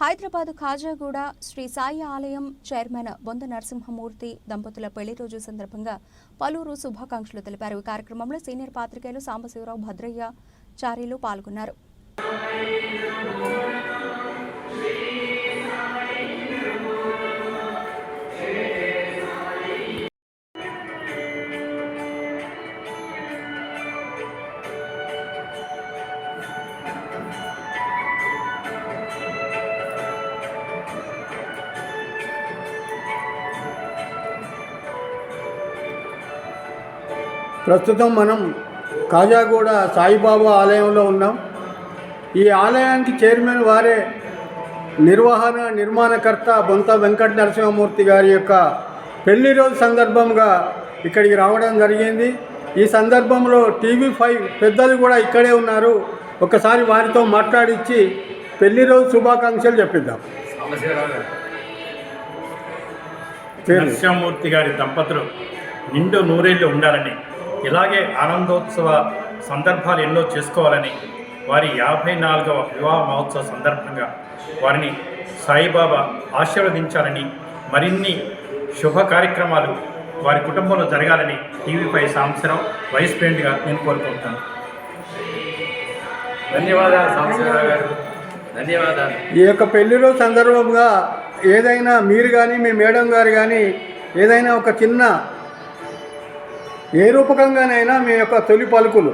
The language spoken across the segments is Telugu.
హైదరాబాద్ ఖాజాగూడ శ్రీ సాయి ఆలయం చైర్మన్ బొంద నరసింహమూర్తి దంపతుల పెళ్ళి రోజు సందర్భంగా పలువురు శుభాకాంక్షలు తెలిపారు. ఈ కార్యక్రమంలో సీనియర్ పాత్రికేయులు సాంబశివరావు భద్రయ్య చారీలు పాల్గొన్నారు. ప్రస్తుతం మనం కాజాగూడ సాయిబాబా ఆలయంలో ఉన్నాం. ఈ ఆలయానికి చైర్మన్ వారే నిర్వహణ నిర్మాణకర్త బొంత వెంకట నరసింహమూర్తి గారి యొక్క పెళ్ళి రోజు సందర్భంగా ఇక్కడికి రావడం జరిగింది. ఈ సందర్భంలో టీవీ ఫైవ్ పెద్దలు కూడా ఇక్కడే ఉన్నారు. ఒకసారి వారితో మాట్లాడిచ్చి పెళ్ళి రోజు శుభాకాంక్షలు చెప్పిద్దాం. నరసింహమూర్తి గారి దంపతులు నిండు నూరేళ్ళు ఉండాలని ఇలాగే ఆనందోత్సవ సందర్భాలు ఎన్నో చేసుకోవాలని వారి యాభై నాలుగవ వివాహ మహోత్సవ సందర్భంగా వారిని సాయిబాబా ఆశీర్వదించాలని మరిన్ని శుభ కార్యక్రమాలు వారి కుటుంబంలో జరగాలని టీవీపై సాంబశివరావు వైస్ ప్రెసిడెంట్గా నేను కోరుకుంటున్నాను. ధన్యవాదాలు సాంబశివరావు గారు. ధన్యవాదాలు. ఈ యొక్క పెళ్ళి రోజు సందర్భంగా ఏదైనా మీరు కానీ మీ మేడం గారు కానీ ఏదైనా ఒక చిన్న ఏ రూపకంగానైనా మీ యొక్క తొలి పలుకులు.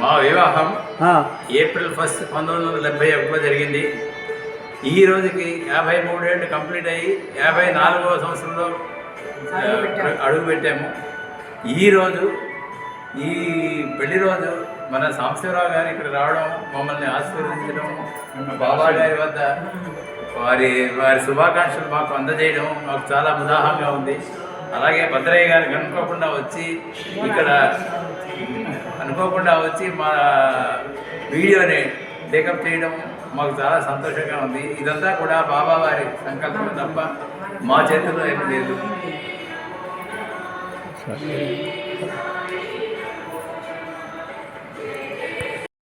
మా వివాహం ఏప్రిల్ ఫస్ట్ పంతొమ్మిది వందల డెబ్బై ఒకటిలో జరిగింది. ఈ రోజుకి యాభై మూడేళ్ళు కంప్లీట్ అయ్యి యాభై నాలుగవ సంవత్సరంలో అడుగు పెట్టాము. ఈరోజు ఈ పెళ్ళి రోజు మన సాంబశివరావు గారు ఇక్కడ రావడం మమ్మల్ని ఆశీర్వదించడం బాబా గారి వద్ద వారి వారి శుభాకాంక్షలు మాకు అందజేయడం మాకు చాలా ఉదాహరణగా ఉంది. అలాగే భద్రయ్య గారు అనుకోకుండా వచ్చి ఇక్కడ అనుకోకుండా వచ్చి మా వీడియోని టేకప్ చేయడం మాకు చాలా సంతోషంగా ఉంది. ఇదంతా కూడా బాబా వారి సంకల్పం తప్ప మా చేతిలో ఏం లేదు.